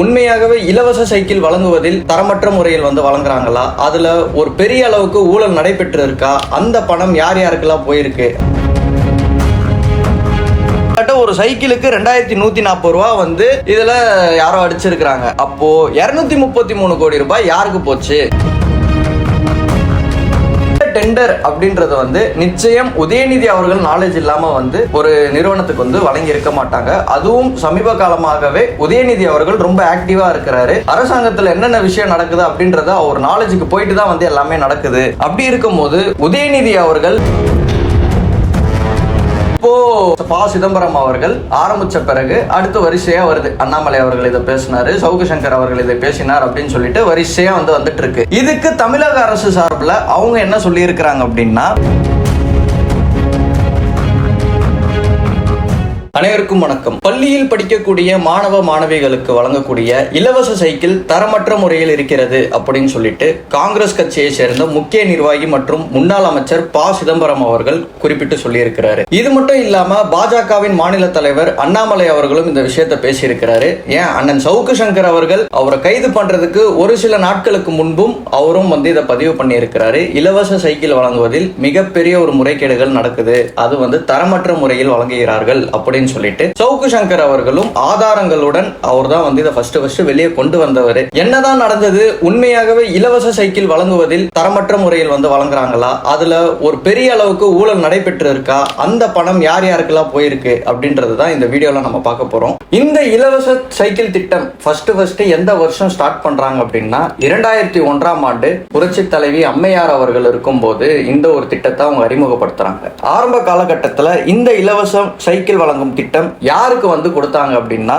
உண்மையாகவே இலவச சைக்கிள் வழங்குவதில் தரமற்ற முறையில் வந்து வழங்குறாங்களா? அதுல ஒரு பெரிய அளவுக்கு ஊழல் நடைபெற்று இருக்கா அந்த பணம் யார் யாருக்கெல்லாம் போயிருக்கு? ஒரு சைக்கிளுக்கு ரெண்டாயிரத்தி நூத்தி நாற்பது ரூபா வந்து இதுல யாரோ அடிச்சிருக்கிறாங்க. அப்போ இருநூத்தி முப்பத்தி மூணு கோடி ரூபாய் யாருக்கு போச்சு? டெண்டர் அப்படின்றது வந்து நிச்சயம் உதயநிதி அவர்கள் நாலேஜ் இல்லாம வந்து ஒரு நிறுவனத்துக்கு வந்து வழங்கி இருக்க மாட்டாங்க. அதுவும் சமீப காலமாகவே உதயநிதி அவர்கள் ரொம்ப ஆக்டிவா இருக்கிறாரு. அரசாங்கத்துல என்னென்ன விஷயம் நடக்குது அப்படின்றத அவர் நாலேஜுக்கு போயிட்டு தான் வந்து எல்லாமே நடக்குது. அப்படி இருக்கும்போது உதயநிதி அவர்கள் இப்போ பா சிதம்பரம் அவர்கள் ஆரம்பிச்ச பிறகு அடுத்து வரிசையா வருது. அண்ணாமலை அவர்கள் இதை பேசினாரு சவுக்கு சங்கர் அவர்கள் இதை பேசினார் அப்படின்னு சொல்லிட்டு வரிசையா வந்து வந்துட்டு இருக்கு. இதுக்கு தமிழக அரசு சார்பில் அவங்க என்ன சொல்லி இருக்கிறாங்க அப்படின்னா அனைவருக்கும் வணக்கம். பள்ளியில் படிக்கக்கூடிய மாணவ மாணவிகளுக்கு வழங்கக்கூடிய இலவச சைக்கிள் தரமற்ற முறையில் இருக்கிறது அப்படின்னு சொல்லிட்டு காங்கிரஸ் கட்சியை சேர்ந்த முக்கிய நிர்வாகி மற்றும் முன்னாள் அமைச்சர் ப. சிதம்பரம் அவர்கள் குறிப்பிட்டு சொல்லியிருக்கிறாரு. இது மட்டும் இல்லாம பாஜகவின் மாநில தலைவர் அண்ணாமலை அவர்களும் இந்த விஷயத்தை பேசியிருக்கிறாரு. ஏன்? அண்ணன் சவுக்கு சங்கர் அவர்கள் அவரை கைது பண்றதுக்கு ஒரு சில நாட்களுக்கு முன்பும் அவரும் வந்து இதை பதிவு பண்ணியிருக்கிறாரு. இலவச சைக்கிள் வழங்குவதில் மிகப்பெரிய ஒரு முறைகேடுகள் நடக்குது. அது வந்து தரமற்ற முறையில் வழங்குகிறார்கள் அப்படின்னு அப்படின்னு சொல்லிட்டு சவுக்கு சங்கர் அவர்களும் ஆதாரங்களுடன் அவர் தான் வந்து இதை ஃபர்ஸ்ட் ஃபர்ஸ்ட் வெளியே கொண்டு வந்தவர். என்னதான் நடந்தது? உண்மையாகவே இலவச சைக்கிள் வழங்குவதில் தரமற்ற முறையில் வந்து வழங்குறாங்களா? அதுல ஒரு பெரிய அளவுக்கு ஊழல் நடைபெற்று இருக்கா அந்த பணம் யார் யாருக்கெல்லாம் போயிருக்கு? அப்படின்றது தான் இந்த வீடியோல நம்ம பார்க்க போறோம். இந்த இலவச சைக்கிள் திட்டம் ஃபர்ஸ்ட் ஃபர்ஸ்ட் எந்த வருஷம் ஸ்டார்ட் பண்றாங்க அப்படின்னா இரண்டாயிரத்தி ஒன்றாம் ஆண்டு புரட்சி தலைவி அம்மையார் அவர்கள் இருக்கும் போது இந்த ஒரு திட்டத்தை அவங்க அறிமுகப்படுத்துறாங்க. ஆரம்ப காலகட்டத்தில் இந்த இலவச சைக்கிள் வழங்கும் திட்டம் யாருக்கு வந்து கொடுத்தாங்க அப்படின்னா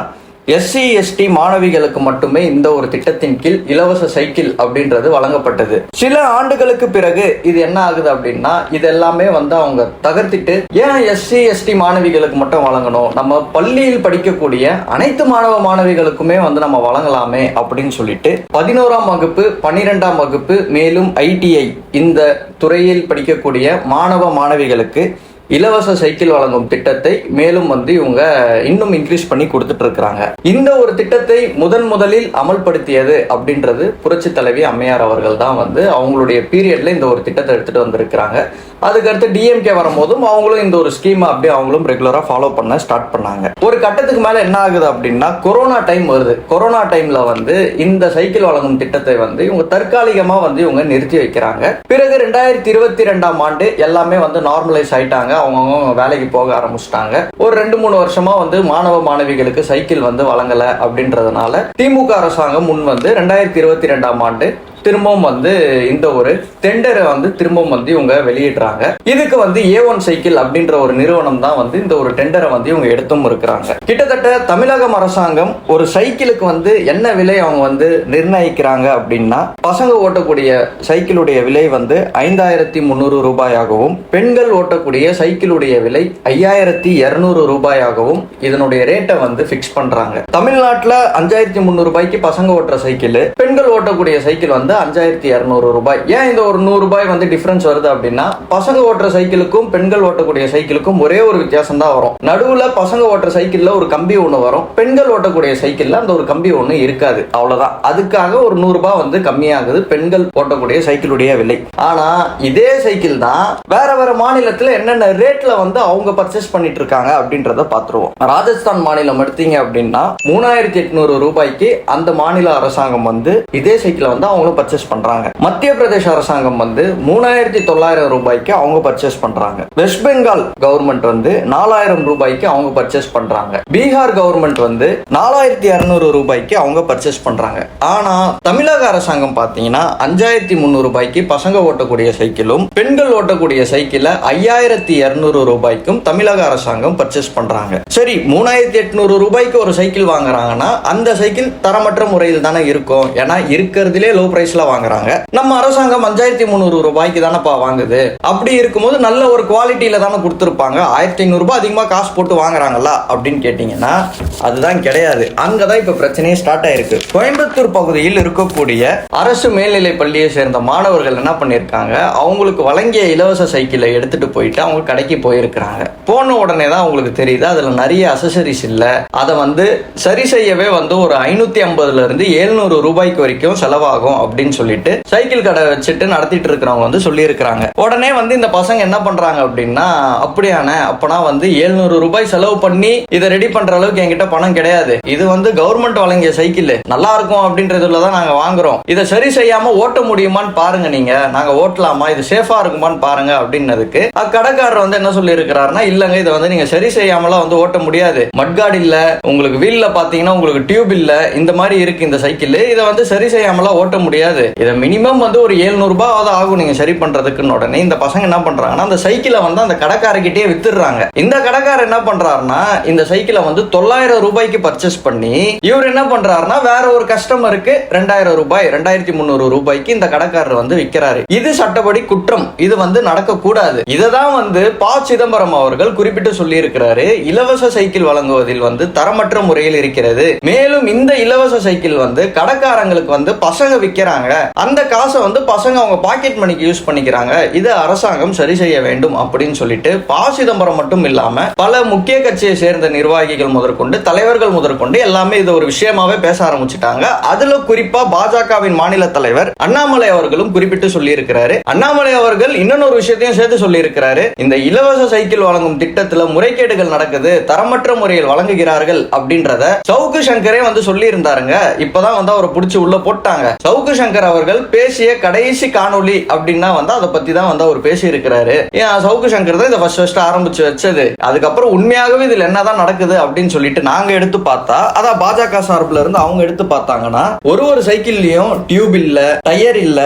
எஸ்சி எஸ்டி மாணவிகளுக்கு மட்டுமே இந்த ஒரு திட்டத்தின் கீழ் இலவச சைக்கிள் அப்படின்றது வழங்கப்பட்டது. சில ஆண்டுகளுக்கு பிறகு இது என்ன ஆகுது அப்படின்னா இது எல்லாமே வந்து அவங்க தகர்த்திட்டு ஏன் எஸ்சி எஸ்டி மாணவிகளுக்கு மட்டும் வழங்கணும்? நம்ம பள்ளியில் படிக்கக்கூடிய அனைத்து மாணவ மாணவிகளுக்குமே வந்து நம்ம வழங்கலாமே அப்படின்னு சொல்லிட்டு பதினோராம் வகுப்பு பன்னிரெண்டாம் வகுப்பு மேலும் ஐடிஐ இந்த துறையில் படிக்கக்கூடிய மாணவ மாணவிகளுக்கு இலவச சைக்கிள் வழங்கும் திட்டத்தை மேலும் வந்து இவங்க இன்னும் இன்க்ரீஸ் பண்ணி கொடுத்துட்டு இருக்கிறாங்க இந்த ஒரு திட்டத்தை முதன் முதலில் அமல்படுத்தியது அப்படின்றது புரட்சி தலைவி அம்மையார் அவர்கள் தான் வந்து அவங்களுடைய பீரியட்ல இந்த ஒரு திட்டத்தை எடுத்துட்டு வந்திருக்கிறாங்க. அதுக்கடுத்து டிஎம்கே வரும்போதும் அவங்களும் இந்த ஒரு ஸ்கீம் அப்படியே அவங்களும் ரெகுலரா ஃபாலோ பண்ண ஸ்டார்ட் பண்ணாங்க. ஒரு கட்டத்துக்கு மேல என்ன ஆகுது அப்படின்னா கொரோனா டைம் வருது. கொரோனா டைம்ல வந்து இந்த சைக்கிள் வழங்கும் திட்டத்தை வந்து இவங்க தற்காலிகமா வந்து இவங்க நிறுத்தி வைக்கிறாங்க. பிறகு ரெண்டாயிரத்தி இருபத்தி ரெண்டாம் ஆண்டு எல்லாமே வந்து நார்மலைஸ் ஆயிட்டாங்க. அவங்கவுங்க வேலைக்கு போக ஆரம்பிச்சிட்டாங்க. ஒரு ரெண்டு மூணு வருஷமா வந்து மாணவ மாணவிகளுக்கு சைக்கிள் வந்து வழங்கல அப்படின்றதுனால திமுக அரசாங்கம் முன் வந்து ரெண்டாயிரத்தி இருபத்தி ரெண்டாம் ஆண்டு திரும்பவும் வந்து இந்த ஒரு டெண்டரை வந்து திரும்பவும் வந்து இவங்க வெளியிடுறாங்க. இதுக்கு வந்து ஏ ஒன் சைக்கிள் அப்படின்ற ஒரு நிறுவனம் தான் வந்து இந்த ஒரு டெண்டரை வந்து இவங்க எடுத்தும் இருக்கிறாங்க. கிட்டத்தட்ட தமிழகம் அரசாங்கம் ஒரு சைக்கிளுக்கு வந்து என்ன விலை அவங்க வந்து நிர்ணயிக்கிறாங்க அப்படின்னா பசங்க ஓட்டக்கூடிய சைக்கிளுடைய விலை வந்து ஐந்தாயிரத்தி முந்நூறு ரூபாயாகவும் பெண்கள் ஓட்டக்கூடிய சைக்கிளுடைய விலை ஐயாயிரத்தி இருநூறு ரூபாயாகவும் இதனுடைய ரேட்டை வந்து ஃபிக்ஸ் பண்றாங்க. தமிழ்நாட்டில் அஞ்சாயிரத்தி முந்நூறு ரூபாய்க்கு பசங்க ஓட்டுற சைக்கிள் பெண்கள் ஓட்டக்கூடிய சைக்கிள் வந்து அஞ்சாயிரத்தி இரநூறு ரூபாய். ஏன் இந்த ஒரு நூறு ரூபாய் வந்து டிஃபரன்ஸ் வருது அப்படின்னா பசங்க ஓட்டுற சைக்கிளுக்கும் பெண்கள் ஓட்டக்கூடிய சைக்கிளுக்கும் ஒரே ஒரு வித்தியாசம் தான் வரும். நடுவுல பசங்க ஓட்டுற சைக்கிள்ல ஒரு கம்பி ஒன்று வரும். பெண்கள் ஓட்டக்கூடிய சைக்கிள்ல அந்த ஒரு கம்பி ஒன்று இருக்காது. அவ்வளவுதான். அதுக்காக ஒரு நூறு ரூபாய் வந்து கம்மியாகுது. பெண்கள் ஓட்டக்கூடிய சைக்கிளுடைய விலை. ஆனா இதே சைக்கிள் தான் வேற வேற மாநிலத்துல என்னென்ன ரேட்ல வந்து அவங்க பர்ச்சேஸ் பண்ணிட்டு இருக்காங்க அப்படின்றத பாத்துருவோம் ராஜஸ்தான் மாநிலம் எடுத்தீங்க அப்படின்னா மூணாயிரத்தி எட்நூறு ரூபாய்க்கு அந்த மாநில அரசாங்கம் வந்து இதே சைக்கிளை வந்து அவங்களும் பர்ச்சேஸ் பண்றாங்க. மத்திய பிரதேச அரசாங்கம் வந்து மூணாயிரத்தி தொள்ளாயிரம் ரூபாய்க்கு அவங்க பர்ச்சேஸ் பண்றாங்க. வெஸ்ட் பெங்கால் கவர்மெண்ட் வந்து நாலாயிரம் ரூபாய்க்கு அவங்க பர்ச்சேஸ் பண்றாங்க. பீகார் கவர்மெண்ட் வந்து நாலாயிரத்தி இருநூறு ரூபாய்க்கு அவங்க பர்ச்சேஸ் பண்றாங்க. ஆனா தமிழக அரசாங்கம் பாத்தீங்கன்னா அஞ்சாயிரத்தி முந்நூறு ரூபாய்க்கு பசங்க ஓட்டக்கூடிய சைக்கிளும் பெண்கள் ஓட்டக்கூடிய சைக்கிளை ஐயாயிரத்தி இருநூறு ரூபாய்க்கும் தமிழக அரசாங்கம் பர்ச்சேஸ் பண்றாங்க. சரி மூணாயிரத்தி எட்நூறு ரூபாய்க்கு ஒரு சைக்கிள் வாங்குறாங்கன்னா அந்த சைக்கிள் தரமற்ற முறையில் தானே இருக்கும். ஏன்னா இருக்கிறதுலே லோ பிரைஸ் பிரைஸ்ல வாங்குறாங்க. நம்ம அரசாங்கம் அஞ்சாயிரத்தி முந்நூறு ரூபாய்க்கு தானப்பா வாங்குது. அப்படி இருக்கும்போது நல்ல ஒரு குவாலிட்டியில தானே கொடுத்துருப்பாங்க. ஆயிரத்தி ஐநூறு ரூபாய் காசு போட்டு வாங்குறாங்களா அப்படின்னு கேட்டீங்கன்னா அதுதான் கிடையாது. அங்கதான் இப்ப பிரச்சனையே ஸ்டார்ட் ஆயிருக்கு. கோயம்புத்தூர் பகுதியில் இருக்கக்கூடிய அரசு மேல்நிலை பள்ளியை சேர்ந்த மாணவர்கள் என்ன பண்ணிருக்காங்க அவங்களுக்கு வழங்கிய இலவச சைக்கிளை எடுத்துட்டு போயிட்டு அவங்க கடைக்கு போயிருக்கிறாங்க. போன உடனே தான் அவங்களுக்கு தெரியுது. அதுல நிறைய அசசரிஸ் இல்ல. அதை வந்து சரி செய்யவே வந்து ஒரு ஐநூத்தி ஐம்பதுல இருந்து எழுநூறு ரூபாய்க்கு வரைக்கும் செலவாகும் அப்படின்னு அப்படின்னு சொல்லிட்டு சைக்கிள் கடை வச்சுட்டு நடத்திட்டு இருக்கிறவங்க வந்து சொல்லியிருக்கிறாங்க. உடனே வந்து இந்த பசங்க என்ன பண்றாங்க அப்படின்னா அப்படியான அப்பனா வந்து எழுநூறு ரூபாய் செலவு பண்ணி இதை ரெடி பண்ற அளவுக்கு என்கிட்ட பணம் கிடையாது. இது வந்து கவர்மெண்ட் வழங்கிய சைக்கிள். நல்லா இருக்கும் அப்படின்றதுல தான் நாங்க வாங்குறோம். இதை சரி செய்யாம ஓட்ட முடியுமான்னு பாருங்க நீங்க. நாங்க ஓட்டலாமா? இது சேஃபா இருக்குமான்னு பாருங்க அப்படின்னதுக்கு அக்கடைக்காரர் வந்து என்ன சொல்லி இருக்கிறாருன்னா இல்லங்க இதை வந்து நீங்க சரி செய்யாமலாம் வந்து ஓட்ட முடியாது. மட்கார்டு இல்ல உங்களுக்கு வீல்ல பாத்தீங்கன்னா உங்களுக்கு டியூப் இல்ல இந்த மாதிரி இருக்கு இந்த சைக்கிள். இதை வந்து சரி செய்யாமலாம் ஓட்ட முடியாது. இதை மினிமம் வந்து ஒரு 700 ஆகும் நீங்க சரி பண்றதுக்குன்னு உடனே இந்த பசங்க என்ன பண்றாங்கன்னா அந்த சைக்கிளை வந்து அந்த கடைக்காரர்கிட்டயே வித்துடுறாங்க. இந்த கடைக்காரர் என்ன பண்றாருன்னா இந்த சைக்கிளை வந்து தொள்ளாயிரம் ரூபாய்க்கு பர்ச்சேஸ் பண்ணி இவர் என்ன பண்றாருன்னா வேற ஒரு கஸ்டமருக்கு ரெண்டாயிரம் ரூபாய் ரெண்டாயிரத்தி முந்நூறு ரூபாய்க்கு இந்த கடைக்காரர் வந்து விற்கிறாரு இது சட்டப்படி குற்றம். இது வந்து நடக்க கூடாது இதை தான் வந்து ப. சிதம்பரம் அவர்கள் குறிப்பிட்டு சொல்லி இருக்கிறாரு இலவச சைக்கிள் வழங்குவதில் வந்து தரமற்ற முறையில் இருக்கிறது. மேலும் இந்த இலவச சைக்கிள் வந்து கடைக்காரங்களுக்கு வந்து பசங்க விற்கிறாங்க அந்த காசை வந்து பசங்க அவங்க பாக்கெட் மணிக்கு யூஸ் பண்ணிக்கிறாங்க. இது அரசாங்கம் சரி செய்ய வேண்டும் அப்படின்னு சொல்லிட்டு பா. சிதம்பரம் மட்டும் இல்லாம பல முக்கிய கட்சியை சேர்ந்த நிர்வாகிகள் முதற்கொண்டு தலைவர்கள் முதற்கொண்டு எல்லாமே இது ஒரு விஷயமாவே பேச ஆரம்பிச்சுட்டாங்க. அதுல குறிப்பா பாஜகவின் மாநில தலைவர் அண்ணாமலை அவர்களும் குறிப்பிட்டு சொல்லி இருக்கிறாரு அண்ணாமலை அவர்கள் இன்னொரு விஷயத்தையும் சேர்த்து சொல்லி இருக்கிறாரு இந்த இலவச சைக்கிள் வழங்கும் திட்டத்துல முறைகேடுகள் நடக்குது தரமற்ற முறையில் வழங்குகிறார்கள் அப்படின்றத சவுக்கு சங்கரே வந்து சொல்லி இருந்தாருங்க இப்பதான் வந்து அவரை பிடிச்சி உள்ள போட்டாங்க. சவுக்கு சங்கர் அவர்கள் பேசிய கடைசி காணொளி அப்படின்னா வந்து அதை பத்தி தான் வந்து அவர் பேசி இருக்கிறாரு ஏன் சவுக்கு சங்கர் தான் இதை ஃபர்ஸ்ட் ஃபர்ஸ்ட் ஆரம்பிச்சு வச்சது. அதுக்கப்புறம் உண்மையாகவே இதுல என்னதான் நடக்குது அப்படின்னு சொல்லிட்டு நாங்க எடுத்து பார்த்தா அதான் பாஜக சார்பில் இருந்து அவங்க எடுத்து பார்த்தாங்கன்னா ஒரு ஒரு சைக்கிள்லயும் டியூப் இல்ல டயர் இல்ல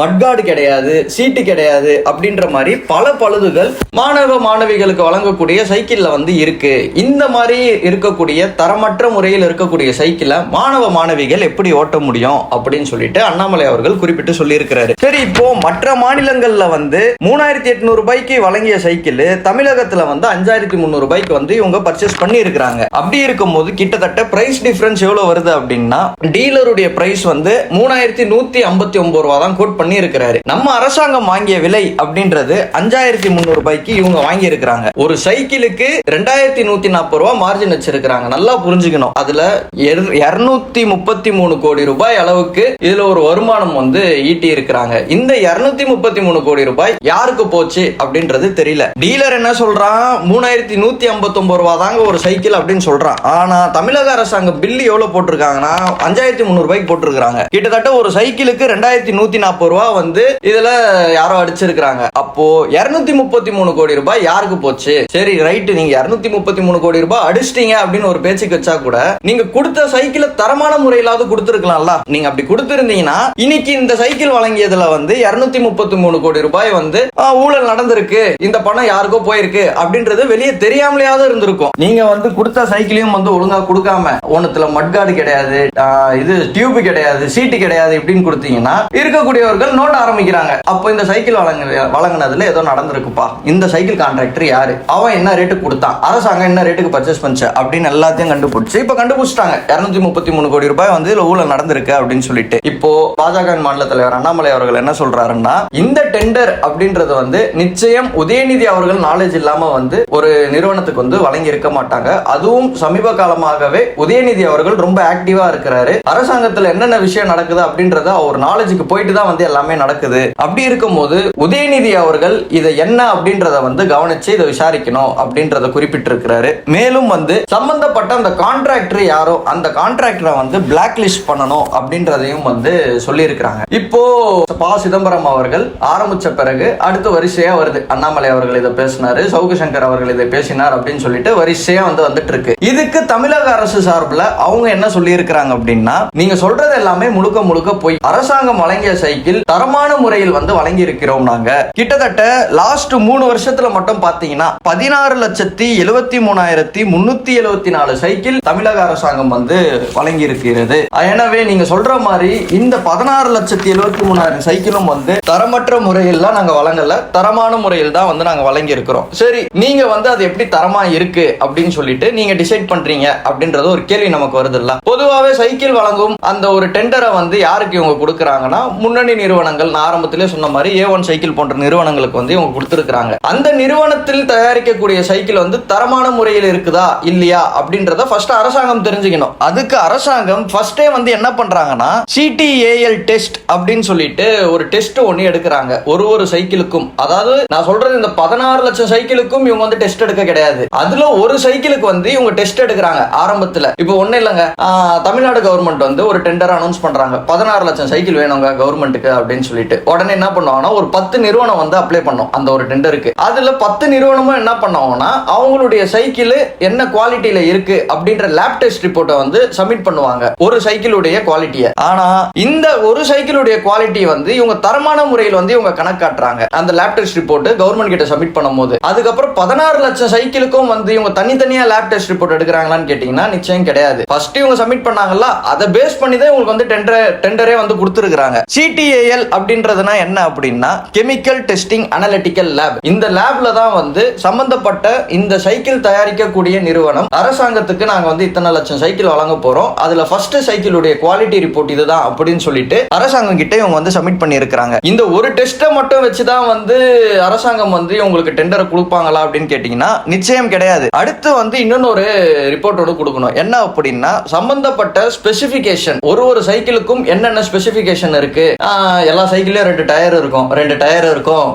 மட்கார்டு கிடையாது சீட்டு கிடையாது அப்படின்ற மாதிரி பல பழுதுகள் மாணவ மாணவிகளுக்கு வழங்கக்கூடிய சைக்கிள்ல வந்து இருக்கு. இந்த மாதிரி இருக்கக்கூடிய தரமற்ற முறையில் இருக்கக்கூடிய சைக்கிளை மாணவ மாணவிகள் எப்படி ஓட்ட முடியும் அப்படின்னு சொல்லிட்டு அண்ணா அண்ணாமலை அவர்கள் குறிப்பிட்டு சொல்லியிருக்கிறாரு. சரி இப்போ மற்ற மாநிலங்கள்ல வந்து மூணாயிரத்தி எட்நூறு ரூபாய்க்கு வழங்கிய சைக்கிள் தமிழகத்துல வந்து அஞ்சாயிரத்தி முந்நூறு ரூபாய்க்கு வந்து இவங்க பர்ச்சேஸ் பண்ணி இருக்கிறாங்க அப்படி இருக்கும்போது கிட்டத்தட்ட பிரைஸ் டிஃபரன்ஸ் எவ்வளவு வருது அப்படின்னா டீலருடைய பிரைஸ் வந்து மூணாயிரத்தி நூத்தி ஐம்பத்தி ஒன்பது ரூபா தான் கோட் பண்ணி இருக்கிறாரு நம்ம அரசாங்கம் வாங்கிய விலை அப்படின்றது அஞ்சாயிரத்தி முந்நூறு ரூபாய்க்கு இவங்க வாங்கி இருக்கிறாங்க ஒரு சைக்கிளுக்கு ரெண்டாயிரத்தி நூத்தி நாற்பது ரூபா மார்ஜின் வச்சிருக்கிறாங்க. நல்லா புரிஞ்சுக்கணும். அதுல இருநூத்தி முப்பத்தி மூணு கோடி ரூபாய் அளவுக்கு இதுல ஒரு வருமானம் வந்து ஈட்டி இருக்கிறாங்க. இந்த இருநூத்தி முப்பத்தி மூணு கோடி ரூபாய் யாருக்கு போச்சு அப்படின்றது தெரியல. டீலர் என்ன சொல்றான்? மூணாயிரத்தி நூத்தி ஐம்பத்தி ஒன்பது ரூபா தாங்க ஒரு சைக்கிள் அப்படின்னு சொல்றான். ஆனா தமிழக அரசாங்கம் பில்லு எவ்வளவு போட்டிருக்காங்கன்னா அஞ்சாயிரத்தி முந்நூறு ரூபாய்க்கு போட்டிருக்காங்க கிட்டத்தட்ட ஒரு சைக்கிளுக்கு ரெண்டாயிரத்தி நூத்தி நாற்பது ரூபா வந்து இதுல யாரோ அடிச்சிருக்காங்க அப்போ இருநூத்தி முப்பத்தி மூணு கோடி ரூபாய் யாருக்கு போச்சு? சரி ரைட்டு. நீங்க இருநூத்தி முப்பத்தி மூணு கோடி ரூபாய் அடிச்சிட்டீங்க அப்படின்னு ஒரு பேச்சுக்கு வச்சா கூட நீங்க கொடுத்த சைக்கிளை தரமான முறையிலாவது கொடுத்துருக்கலாம்ல. நீங்க அப்படி கொடுத்திருந்தீங்கன்னா இன்னைக்கு இந்த சைக்கிள் வழங்கியதுல வந்து இருநூத்தி முப்பத்தி மூணு கோடி ரூபாய் வந்து ஊழல் நடந்திருக்கு. இந்த பணம் யாருக்கோ போயிருக்கு அப்படின்றது வெளியே தெரியாமலேயாவது இருந்திருக்கும். நீங்க வந்து கொடுத்த சைக்கிளையும் வந்து ஒழுங்கா கொடுக்காம ஒன்னுத்துல மட்காடு கிடையாது இது டியூப் கிடையாது சீட்டு கிடையாது இப்படின்னு கொடுத்தீங்கன்னா இருக்கக்கூடியவர்கள் நோட்ட ஆரம்பிக்கிறாங்க. அப்போ இந்த சைக்கிள் வழங்க வழங்கினதுல ஏதோ நடந்திருக்குப்பா. இந்த சைக்கிள் கான்ட்ராக்டர் யாரு? அவன் என்ன ரேட்டுக்கு கொடுத்தான்? அரசாங்கம் என்ன ரேட்டுக்கு பர்ச்சேஸ் பண்ணுச்சு? அப்படின்னு எல்லாத்தையும் கண்டுபிடிச்சு இப்ப கண்டுபிடிச்சிட்டாங்க. இருநூத்தி முப்பத்தி மூணு கோடி ரூபாய் வந்து இதுல ஊழல் நடந்திருக்கு அப்படின்னு சொல்லிட்டு. இப்போ பாஜக மாநில தலைவர் அண்ணாமலை அவர்கள் என்ன சொல்றாருன்னா இந்த டெண்டர் அப்படின்றது வந்து நிச்சயம் உதயநிதி அவர்கள் நாலேஜ் இல்லாம வந்து ஒரு நிறுவனத்துக்கு வந்து வழங்கி இருக்க மாட்டாங்க. அதுவும் சமீப காலமாகவே உதயநிதி அவர்கள் ரொம்ப ஆக்டிவா இருக்கிறாரு. அரசாங்கத்துல என்னென்ன விஷயம் நடக்குது அப்படின்றத அவர் நாலேஜுக்கு போயிட்டு தான் வந்து எல்லாமே நடக்குது. அப்படி இருக்கும்போது உதயநிதி அவர்கள் இதை என்ன அப்படின்றத வந்து கவனிச்சு இதை விசாரிக்கணும் அப்படின்றத குறிப்பிட்டிருக்கிறாரு. மேலும் வந்து சம்பந்தப்பட்ட அந்த கான்ட்ராக்டர் யாரோ அந்த கான்ட்ராக்டரை வந்து பிளாக் லிஸ்ட் பண்ணணும் அப்படின்றதையும் வந்து சொல்லியிருக்கிறாங்க. இப்போ ப. சிதம்பரம் அவர்கள் ஆரம்பிச்ச பிறகு அடுத்து வரிசையா வருது. அண்ணாமலை அவர்கள் இதை பேசினாரு சவுக்கு சங்கர் அவர்கள் இதை பேசினார் அப்படின்னு சொல்லிட்டு வரிசையா வந்து வந்துட்டு இருக்கு. இதுக்கு தமிழக அரசு சார்பில் அவங்க என்ன சொல்லியிருக்கிறாங்க அப்படின்னா நீங்க சொல்றது எல்லாமே முழுக்க முழுக்க போய். அரசாங்கம் வழங்கிய சைக்கிள் தரமான முறையில் வந்து வழங்கி இருக்கிறோம் நாங்க. கிட்டத்தட்ட லாஸ்ட் மூணு வருஷத்துல மட்டும் பாத்தீங்கன்னா பதினாறு லட்சத்தி எழுபத்தி மூணாயிரத்தி முன்னூத்தி எழுபத்தி நாலு சைக்கிள் தமிழக அரசாங்கம் வந்து வழங்கி இருக்கிறது எனவே நீங்க சொல்ற மாதிரி இந்த பதினாறு லட்சத்தி எழுபத்தி மூணாயிரம் சைக்கிளும் வந்து தரமற்ற முறையில் நாங்க வழங்கல. தரமான முறையில் தான் வந்து நாங்க வழங்கி இருக்கிறோம் சரி நீங்க வந்து அது எப்படி தரமா இருக்கு அப்படின்னு சொல்லிட்டு நீங்க டிசைட் பண்றீங்க அப்படின்றது ஒரு கேள்வி நமக்கு வருது இல்ல? பொதுவாகவே சைக்கிள் வழங்கும் அந்த ஒரு டெண்டரை வந்து யாருக்கு இவங்க கொடுக்குறாங்கன்னா முன்னணி நிறுவனங்கள் நான் ஆரம்பத்திலே சொன்ன மாதிரி ஏ ஒன் சைக்கிள் போன்ற நிறுவனங்களுக்கு வந்து இவங்க கொடுத்துருக்காங்க அந்த நிறுவனத்தில் தயாரிக்கக்கூடிய சைக்கிள் வந்து தரமான முறையில் இருக்குதா இல்லையா அப்படின்றத ஃபர்ஸ்ட் அரசாங்கம் தெரிஞ்சுக்கணும். அதுக்கு அரசாங்கம் ஃபர்ஸ்டே வந்து என்ன பண்றாங்கன்னா ஏஎல் டெஸ்ட் அப்படின்னு சொல்லிட்டு ஒரு டெஸ்ட் ஒன்று எடுக்கிறாங்க. ஒரு ஒரு சைக்கிளுக்கும். அதாவது நான் சொல்றது இந்த பதினாறு லட்சம் சைக்கிளுக்கும் இவங்க வந்து டெஸ்ட் எடுக்க கிடையாது. அதுல ஒரு சைக்கிளுக்கு வந்து இவங்க டெஸ்ட் எடுக்கிறாங்க ஆரம்பத்துல. இப்போ ஒண்ணு இல்லைங்க. தமிழ்நாடு கவர்மெண்ட் வந்து ஒரு டெண்டர் அனௌன்ஸ் பண்றாங்க. பதினாறு லட்சம் சைக்கிள் வேணுங்க கவர்மெண்ட்டுக்கு அப்படின்னு சொல்லிட்டு. உடனே என்ன பண்ணுவாங்கன்னா ஒரு பத்து நிறுவனம் வந்து அப்ளை பண்ணும் அந்த ஒரு டெண்டருக்கு. அதுல பத்து நிறுவனமும் என்ன பண்ணுவாங்கன்னா அவங்களுடைய சைக்கிள் என்ன குவாலிட்டியில இருக்கு அப்படின்ற லேப் டெஸ்ட் ரிப்போர்ட்டை வந்து சப்மிட் பண்ணுவாங்க. ஒரு சைக்கிளுடைய குவாலிட்டியை ஆனா இந்த ஒரு சைக்கிளுடைய குவாலிட்டி வந்து இவங்க தரமான முறையில் வந்து இவங்க கணக்காட்டுறாங்க அந்த லேப் டெஸ்ட் ரிப்போர்ட் கவர்மெண்ட் கிட்ட சப்மிட் பண்ணும்போது. அதுக்கப்புறம் பதினாறு லட்சம் சைக்கிளுக்கும் வந்து இவங்க தனித்தனியா லேப் டெஸ்ட் ரிப்போர்ட் எடுக்கிறாங்களான்னு கேட்டீங்கன்னா நிச்சயம் கிடையாது. ஃபர்ஸ்ட் இவங்க சப்மிட் பண்ணாங்கல்ல அதை பேஸ் பண்ணி தான் இவங்களுக்கு வந்து டெண்டர் டெண்டரே வந்து கொடுத்துருக்காங்க சிடிஏஎல் அப்படின்றதுனா என்ன அப்படின்னா கெமிக்கல் டெஸ்டிங் அனலிட்டிக்கல் லேப் இந்த லேப்ல தான் வந்து சம்பந்தப்பட்ட இந்த சைக்கிள் தயாரிக்கக்கூடிய நிறுவனம் அரசாங்கத்துக்கு நாங்க வந்து இத்தனை லட்சம் சைக்கிள் வழங்க போறோம். அதுல ஃபர்ஸ்ட் சைக்கிளுடைய குவாலிட்டி ரிப்போர்ட் இதுதான் அப்படின்னு சொல்லி சொல்லிட்டு அரசாங்கம் கிட்ட இவங்க வந்து சப்மிட் பண்ணியிருக்கிறாங்க. இந்த ஒரு டெஸ்ட்டை மட்டும் வச்சுதான் வந்து அரசாங்கம் வந்து உங்களுக்கு டெண்டரை கொடுப்பாங்களா அப்படின்னு கேட்டீங்கன்னா நிச்சயம் கிடையாது. அடுத்து வந்து இன்னொன்னு ஒரு ரிப்போர்ட்டோட கொடுக்கணும். என்ன அப்படின்னா சம்பந்தப்பட்ட ஸ்பெசிபிகேஷன் ஒரு ஒரு சைக்கிளுக்கும் என்னென்ன ஸ்பெசிபிகேஷன் இருக்கு? எல்லா சைக்கிளையும் ரெண்டு டயர் இருக்கும். ரெண்டு டயர் இருக்கும்.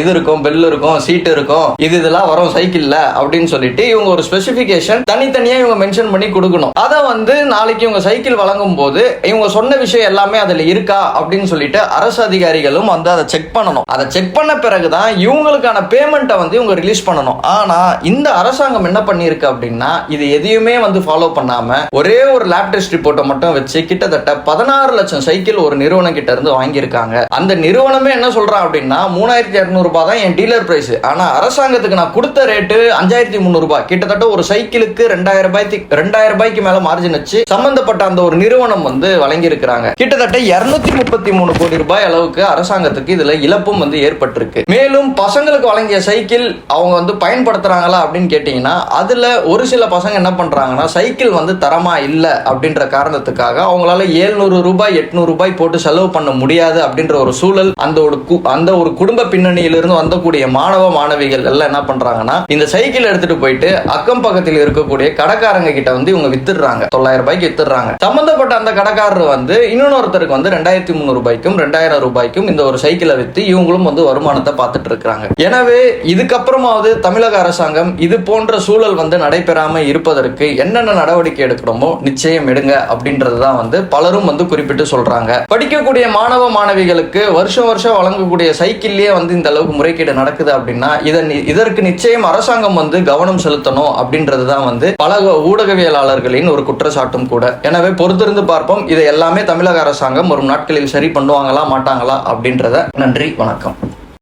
இது இருக்கும் பெல் இருக்கும் சீட் இருக்கும். இது இதெல்லாம் வரும் சைக்கிள்ல அப்படின்னு சொல்லிட்டு இவங்க ஒரு ஸ்பெசிபிகேஷன் தனித்தனியா இவங்க மென்ஷன் பண்ணி கொடுக்கணும். அதை வந்து நாளைக்கு இவங்க சைக்கிள் வழங்கும் போது இவங்க சொன்ன விஷயம் எல்லாமே அதுல இருக்கா அப்படின்னு சொல்லிட்டு அரசு அதிகாரிகளும் வந்து அதை செக் பண்ணணும். அதை செக் பண்ண பிறகுதான் இவங்களுக்கான பேமெண்ட்டை வந்து இவங்க ரிலீஸ் பண்ணணும். ஆனா இந்த அரசாங்கம் என்ன பண்ணியிருக்கு அப்படின்னா இது எதையுமே வந்து ஃபாலோ பண்ணாம ஒரே ஒரு லேப் டெஸ்ட் ரிப்போர்ட்டை மட்டும் வச்சு கிட்டத்தட்ட பதினாறு லட்சம் சைக்கிள் ஒரு நிறுவனம் கிட்ட இருந்து வாங்கியிருக்காங்க. அந்த நிறுவனமே என்ன சொல்றான் அப்படின்னா மூணாயிரத்தி இரநூறு ரூபாய் தான் என் டீலர் பிரைஸ் ஆனா அரசாங்கத்துக்கு நான் கொடுத்த ரேட்டு அஞ்சாயிரத்தி முந்நூறு ரூபாய். கிட்டத்தட்ட ஒரு சைக்கிளுக்கு ரெண்டாயிரம் ரூபாய்க்கு ரெண்டாயிரம் ரூபாய்க்கு மேல மார்ஜின் வச்சு சம்பந்தப்பட்ட அந்த ஒரு நிறுவனம் வந்து வழங்கியிருக்கிறாங்க. கிட்டத்தட்ட கிட்டத்தட்ட இருநூத்தி முப்பத்தி மூணு கோடி ரூபாய் அளவுக்கு அரசாங்கத்துக்கு இதுல இழப்பும் வந்து ஏற்பட்டிருக்கு. மேலும் பசங்களுக்கு வழங்கிய சைக்கிள் அவங்க வந்து பயன்படுத்துறாங்களா அப்படின்னு கேட்டீங்கன்னா அதுல ஒரு சில பசங்க என்ன பண்றாங்கன்னா சைக்கிள் வந்து தரமா இல்ல அப்படின்ற காரணத்துக்காக அவங்களால ஏழ்நூறு ரூபாய் எட்நூறு ரூபாய் போட்டு செலவு பண்ண முடியாது அப்படின்ற ஒரு சூழல் அந்த ஒரு அந்த ஒரு குடும்ப பின்னணியிலிருந்து வந்தக்கூடிய மாணவ மாணவிகள் எல்லாம் என்ன பண்றாங்கன்னா இந்த சைக்கிள் எடுத்துட்டு போயிட்டு அக்கம் பக்கத்தில் இருக்கக்கூடிய கடைக்காரங்க கிட்ட வந்து இவங்க வித்துடுறாங்க. தொள்ளாயிரம் ரூபாய்க்கு வித்துடுறாங்க. சம்பந்தப்பட்ட அந்த கடைக்காரர் வந்து இன்னொரு ஒருத்தருக்கு வந்து ரெண்டாயிரத்தி முந்நூறு ரூபாய்க்கும் ரெண்டாயிரம் ரூபாய்க்கும் இந்த ஒரு சைக்கிளை வித்து இவங்களும் வந்து வருமானத்தை பார்த்துட்டு இருக்கிறாங்க. எனவே இதுக்கப்புறமாவது தமிழக அரசாங்கம் இது போன்ற சூழல் வந்து நடைபெறாம இருப்பதற்கு என்னென்ன நடவடிக்கை எடுக்கணுமோ நிச்சயம் எடுங்க அப்படின்றது தான் வந்து பலரும் வந்து குறிப்பிட்டு சொல்றாங்க. படிக்கக்கூடிய மாணவ மாணவிகளுக்கு வருஷம் வருஷம் வழங்கக்கூடிய சைக்கிள்லேயே வந்து இந்த அளவுக்கு முறைகேடு நடக்குது அப்படின்னா இதன் இதற்கு நிச்சயம் அரசாங்கம் வந்து கவனம் செலுத்தணும் அப்படின்றது தான் வந்து பல ஊடகவியலாளர்களின் ஒரு குற்றச்சாட்டும் கூட. எனவே பொறுத்திருந்து பார்ப்போம். இதை எல்லாமே தமிழக அரசாங்கம் வரும் நாட்களில் சரி பண்ணுவாங்களா மாட்டாங்களா அப்படின்றத நன்றி வணக்கம்